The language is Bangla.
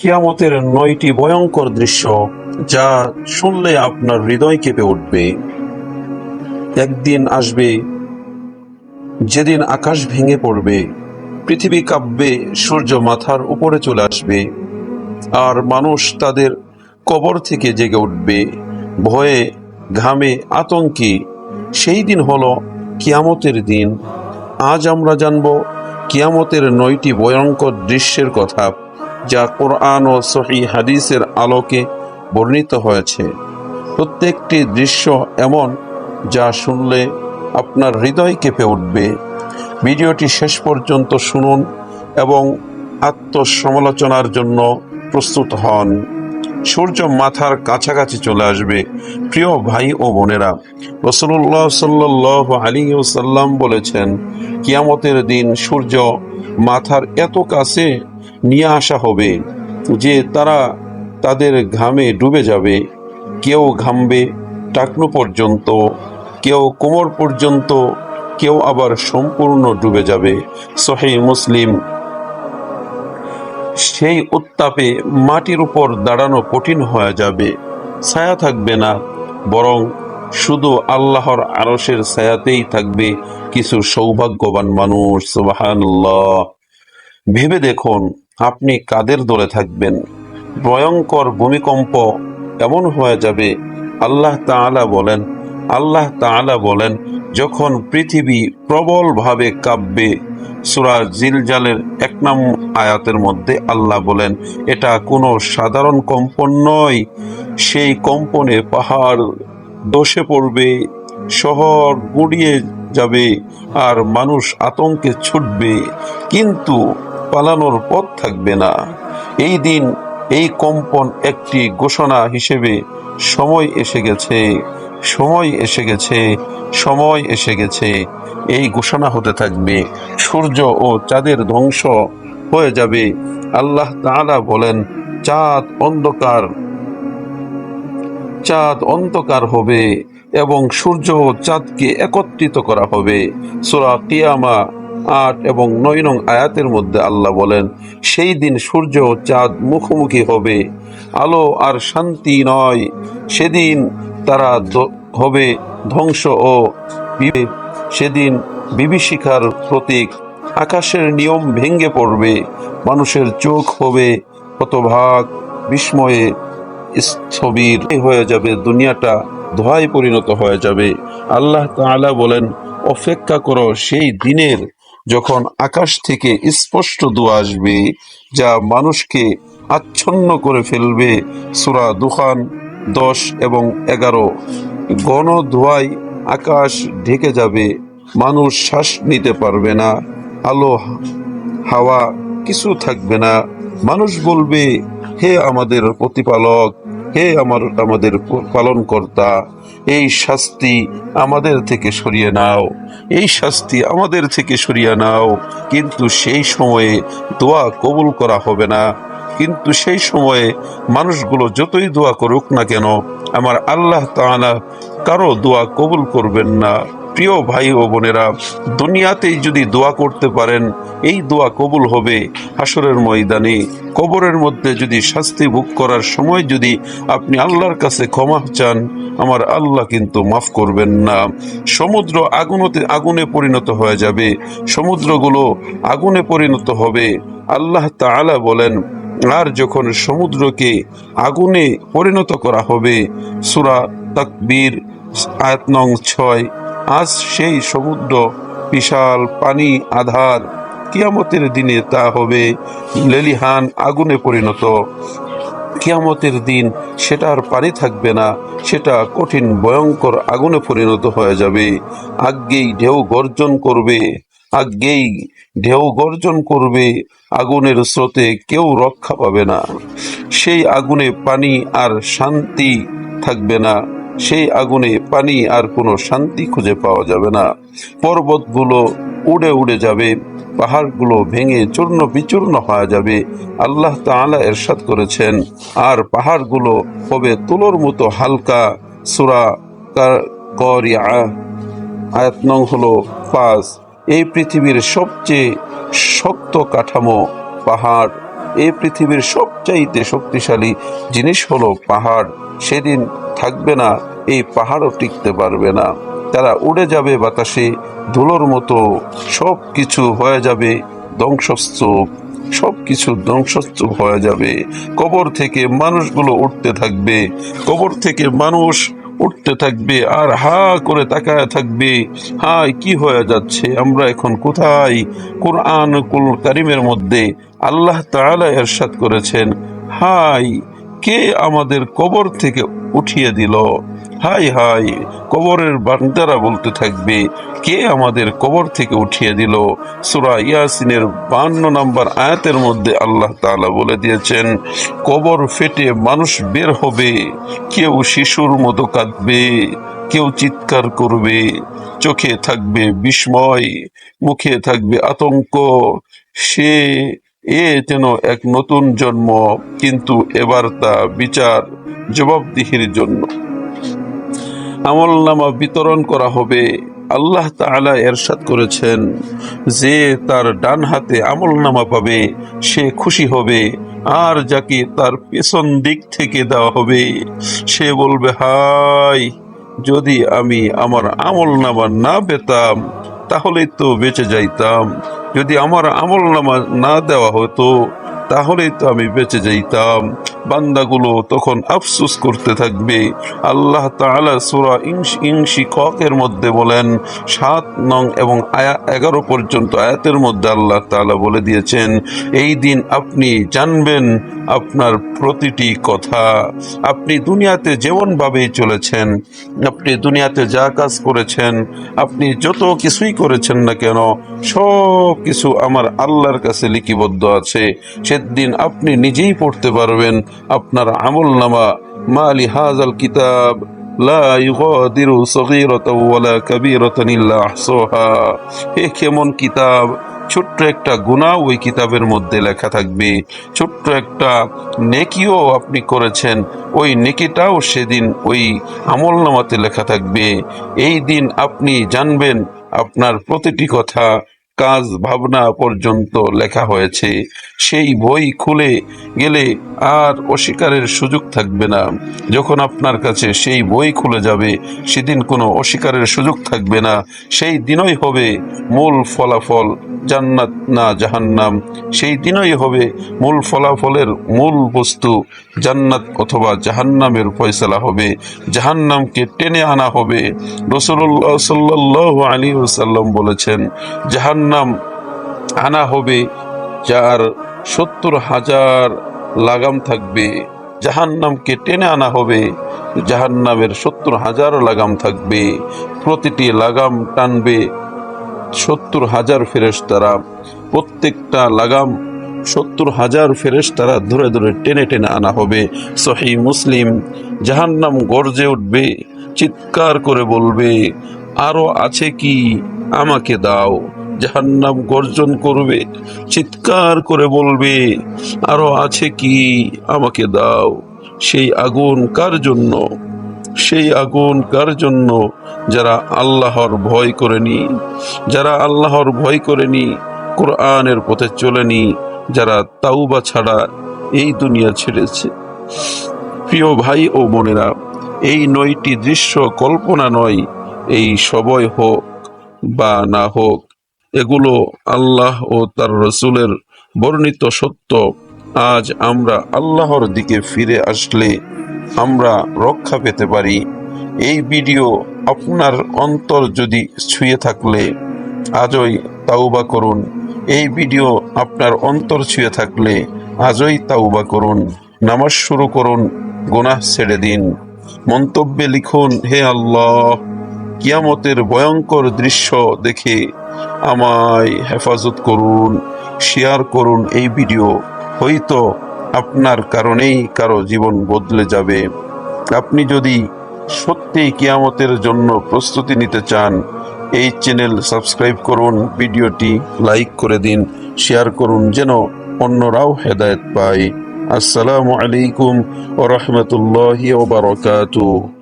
কিয়ামতের নয়টি ভয়ঙ্কর দৃশ্য যা শুনলে আপনার হৃদয় কেঁপে উঠবে। একদিন আসবে, যেদিন আকাশ ভেঙে পড়বে, পৃথিবী কাঁপবে, সূর্য মাথার উপরে চলে আসবে, আর মানুষ তাদের কবর থেকে জেগে উঠবে। ভয়ে, ঘামে আতঙ্কে, সেই দিন হলো কিয়ামতের দিন। আজ আমরা জানব কিয়ামতের নয়টি ভয়ঙ্কর দৃশ্যের কথা। যা কোরআন ও সহি হাদিসের আলোকে বর্ণিত হয়েছে। প্রত্যেকটি দৃশ্য এমন যা শুনলে আপনার হৃদয় কেঁপে উঠবে। ভিডিওটি শেষ পর্যন্ত শুনুন এবং আত্মসমালোচনার জন্য প্রস্তুত হন। সূর্য মাথার কাছাকাছি চলে আসবে। প্রিয় ভাই ও বোনেরা রসুল্লাহ সাল্লাহ আলী সাল্লাম বলেছেন, কিয়ামতের দিন সূর্য মাথার এত কাছে নিয়ে আসা হবে যে তারা তাদের ঘামে ডুবে যাবে। কেউ ঘামবে টাকনু পর্যন্ত, কেউ কোমর পর্যন্ত, কেউ আবার সম্পূর্ণ ডুবে যাবে। সহি মুসলিম। সেই উত্তাপে মাটির উপর দাঁড়ানো কঠিন হয়ে যাবে। ছায়া থাকবে না, বরং শুধু আল্লাহর আরশের ছায়াতেই থাকবে কিছু সৌভাগ্যবান মানুষ। ভেবে দেখুন আপনি কাদের দলে থাকবেন? ভয়ঙ্কর ভূমিকম্প এমন হয়ে যাবে, আল্লাহ তাআলা বলেন, আল্লাহ তাআলা বলেন, যখন পৃথিবী প্রবলভাবে কাঁপবে। সুরা জিলজালের এক নাম আয়াতের মধ্যে আল্লাহ বলেন, এটা কোনো সাধারণ কম্পন নয়। সেই কম্পনে পাহাড় দোষে পড়বে, শহর গুড়িয়ে যাবে, আর মানুষ আতঙ্কে ছুটবে। কিন্তু পালানোর পথ থাকবে না। এই দিন এই কম্পন একটি ঘোষণা হিসেবে সময় এসে গেছে, সময় এসে গেছে, সময় এসে গেছে। এই ঘোষণা হতে থাকবে। সূর্য ও চাঁদের ধ্বংস হয়ে যাবে। আল্লাহ তাআলা বলেন, চাঁদ অন্ধকার চাঁদ অন্ধকার হবে এবং সূর্য ও চাঁদকে একত্রিত করা হবে। সূরা কিয়ামা আট এবং নয় নং আয়াতের মধ্যে আল্লাহ বলেন, সেই দিন সূর্য চাঁদ মুখোমুখি হবে, আলো আর শান্তি নয়, সেদিন তারা হবে ধ্বংস ও সেদিন বিভীষিকার প্রতীক আকাশের নিয়ম ভেঙ্গে পড়বে, মানুষের চোখ হবে হতভাগ, বিস্ময়ে স্থবির হয়ে যাবে, দুনিয়াটা ধোঁয়ায় পরিণত হয়ে যাবে। আল্লাহ তাআলা বলেন, অপেক্ষা করো সেই দিনের যখন আকাশ থেকে স্পষ্ট দোয়া আসবে, যা মানুষকে আচ্ছন্ন করে ফেলবে, সূরা দুখান দশ এবং এগারো ঘন ধোঁয়ায় আকাশ ঢেকে যাবে, মানুষ শ্বাস নিতে পারবে না, আলো, হাওয়া কিছু থাকবে না। মানুষ বলবে, হে আমাদের প্রতিপালক হে আমার, আমাদের পালন কর্তা এই শাস্তি আমাদের থেকে সরিয়ে নাও। এই শাস্তি আমাদের থেকে সরিয়ে নাও। কিন্তু সেই সময়ে দোয়া কবুল করা হবে না। কিন্তু সেই সময়ে মানুষগুলো যতই দোয়া করুক না কেন, আমার আল্লাহ তাআলা কারও দোয়া কবুল করবেন না। প্রিয় ভাই ও বোনেরা, দুনিয়াতেই যদি দোয়া করতে পারেন, এই দোয়া কবুল হবে হাসরের ময়দানে। কবরের মধ্যে যদি শাস্তি ভোগ করার সময় যদি আপনি আল্লাহর কাছে ক্ষমা চান, আমার আল্লাহ কিন্তু মাফ করবেন না। সমুদ্র আগুনতে আগুনে পরিণত হয়ে যাবে। সমুদ্রগুলো আগুনে পরিণত হবে। আল্লাহ তাআলা বলেন আর যখন সমুদ্রকে আগুনে পরিণত করা হবে, সুরা তাকবীর, আয়াত নং ছয়, আজ সেই সমুদ্র বিশাল পানি আধার কিয়ামতের দিনে তা হবে লেলিহান আগুনে পরিণত। কিয়ামতের দিন সেটার পানি থাকবে না, সেটা কঠিন, ভয়ঙ্কর আগুনে পরিণত হয়ে যাবে। আগেই ঢেউ গর্জন করবে। আগেই ঢেউ গর্জন করবে, আগুনের স্রোতে কেউ রক্ষা পাবে না। সেই আগুনে পানি আর শান্তি থাকবে না। সেই আগুনে পানি আর কোনো শান্তি খুঁজে পাওয়া যাবে না। পর্বতগুলো উড়ে উড়ে যাবে, পাহাড়গুলো ভেঙে চূর্ণ বিচূর্ণ হয়ে যাবে। আল্লাহ তাআলা এরশাদ করেছেন, আর পাহাড়গুলো হবে তুলোর মতো হালকা। সুরা করিয়া আয়াত নং হলো পাঁচ। এই পৃথিবীর সবচেয়ে শক্ত কাঠামো পাহাড়। এই পৃথিবীর সবচাইতে শক্তিশালী জিনিস হলো পাহাড়। সেদিন থাকবে না, এই পাহাড়ও টিকতে পারবে না। তারা উড়ে যাবে বাতাসে, ধুলোর মতো সব কিছু হয়ে যাবে ধ্বংসস্তূপ। সব কিছু ধ্বংসস্তূপ হয়ে যাবে। কবর থেকে মানুষগুলো উঠতে থাকবে। কবর থেকে মানুষ উঠতে থাকবে আর হা করে তাকায় থাকবে। হাই কি হয়ে যাচ্ছে? আমরা এখন কোথায়? কোরআন কুল কারিমের মধ্যে আল্লাহ তাআলা এরশাদ করেছেন। হাই কে আমাদের কবর থেকে উঠিয়ে দিল? হাই হাই, কবরের বান্দারা বলতে থাকবে, কে আমাদের কবর থেকে উঠিয়ে দিল? সুরা ইয়াসিনের বান্ন নম্বর আয়াতের মধ্যে আল্লাহ তাআলা বলে দিয়েছেন, কবর ফেটে মানুষ বের হবে, কেউ শিশুর মতো কাঁদবে, কেউ চিৎকার করবে, চোখে থাকবে বিস্ময়, মুখে থাকবে আতঙ্ক, সে, এ যেন এক নতুন জন্ম, কিন্তু এবার তা বিচার জবাবদিহির জন্য। আমল নামা বিতরণ করা হবে। আল্লাহ তাআলা এরশাদ করেছেন যে তার ডান হাতে আমল নামা পাবে, সে খুশি হবে, আর যাকে তার পেছন দিক থেকে দেওয়া হবে, সে বলবে হাই যদি আমি আমার আমল নামা না পেতাম তাহলে তো বেঁচে যাইতাম। যদি আমার আমল নামা না দেওয়া হতো, তাহলেই তো আমি বেঁচে যাইতাম। বান্দাগুলো তখন আফসুস করতে থাকবে। আল্লাহ তাআলা সূরা ইংশি ইনশিকাকের মধ্যে বলেন, সাত নং এবং আয়া এগারো পর্যন্ত আয়াতের মধ্যে আল্লাহ তাআলা বলে দিয়েছেন, এই দিন আপনি জানবেন আপনার প্রতিটি কথা। আপনি দুনিয়াতে যেমন ভাবেই চলেছেন, আপনি দুনিয়াতে যা কাজ করেছেন, আপনি যত কিছুই করেছেন না কেন, সব কিছু আমার আল্লাহর কাছে লিপিবদ্ধ আছে। সেদিন আপনি নিজেই পড়তে পারবেন আপনার আমল নামা মালি হাজাল কিতাব, লা ইউগাদিরু সগীরাতাও ওয়ালা কাবীরাতান হে কেমন কিতাব, ছোট্ট একটা গুনাহ ওই কিতাবের মধ্যে লেখা থাকবে। ছোট্ট একটা নেকিও আপনি করেছেন, ওই নেকিটাও সেদিন ওই আমল নামাতে লেখা থাকবে। এই দিন আপনি জানবেন আপনার প্রতিটি কথা। কাজ ভাবনা পর্যন্ত লেখা হয়েছে। সেই বই খুলে গেলে আর অস্বীকারের সুযোগ থাকবে না। যখন আপনার কাছে সেই বই খুলে যাবে, সেদিন কোনো অস্বীকারের সুযোগ থাকবে না। সেই দিনই হবে মূল ফলাফল, জান্নাত না জাহান্নাম। সেই দিনই হবে মূল ফলাফলের মূল বস্তু, জান্নাত অথবা জাহান্নামের ফয়সালা হবে। জাহান্নামকে টেনে আনা হবে। রসুল্লাহ সাল্লাহ আলী সাল্লাম বলেছেন জাহান্নাম আনা হবে, যার সত্তর হাজার লাগাম থাকবে। জাহান্নামকে টেনে আনা হবে, জাহান্নামের সত্তর হাজার লাগাম থাকবে। প্রতিটি লাগাম টানবে সত্তর হাজার ফেরেশতারা। প্রত্যেকটা লাগাম সত্তর হাজার ফেরেশতারা ধরে ধরে টেনে টেনে আনা হবে। সহি মুসলিম জাহান্নাম গর্জে উঠবে, চিৎকার করে বলবে, আরও আছে কি? আমাকে দাও। জাহান্নাম গর্জন করবে, চিৎকার করে বলবে, আরও আছে কি? আমাকে দাও। সেই আগুন কার জন্য? সেই আগুন কার জন্য? যারা আল্লাহর ভয় করেনি, যারা আল্লাহর ভয় করেনি, কোরআনের পথে চলেনি, যারা তাওবা ছাড়া এই দুনিয়া ছেড়েছে। প্রিয় ভাই ও বোনেরা, এই নয়টি দৃশ্য কল্পনা নয়, এই সবই হোক বা না হোক এগুলো আল্লাহ ও তার রসুলের বর্ণিত সত্য। আজ আমরা আল্লাহর দিকে ফিরে আসলে আমরা রক্ষা পেতে পারি। এই ভিডিও আপনার অন্তর যদি ছুঁয়ে থাকলে আজই তাওবা করুন। এই ভিডিও আপনার অন্তর ছুঁয়ে থাকলে আজই তাওবা করুন। নামাজ শুরু করুন, গোনাহ ছেড়ে দিন। মন্তব্যে লিখুন, হে আল্লাহ, কিয়ামতের ভয়ঙ্কর দৃশ্য দেখে আমায় হেফাজত করুন শেয়ার করুন এই ভিডিও হয়তো আপনার কারণেই কারও জীবন বদলে যাবে। আপনি যদি সত্যি কিয়ামতের জন্য প্রস্তুতি নিতে চান, এই চ্যানেল সাবস্ক্রাইব করুন ভিডিওটি লাইক করে দিন শেয়ার করুন, যেন অন্যরাও হেদায়ত পায়। আসসালামু আলাইকুম ও রহমতুল্লাহি ওবরাকাতুহ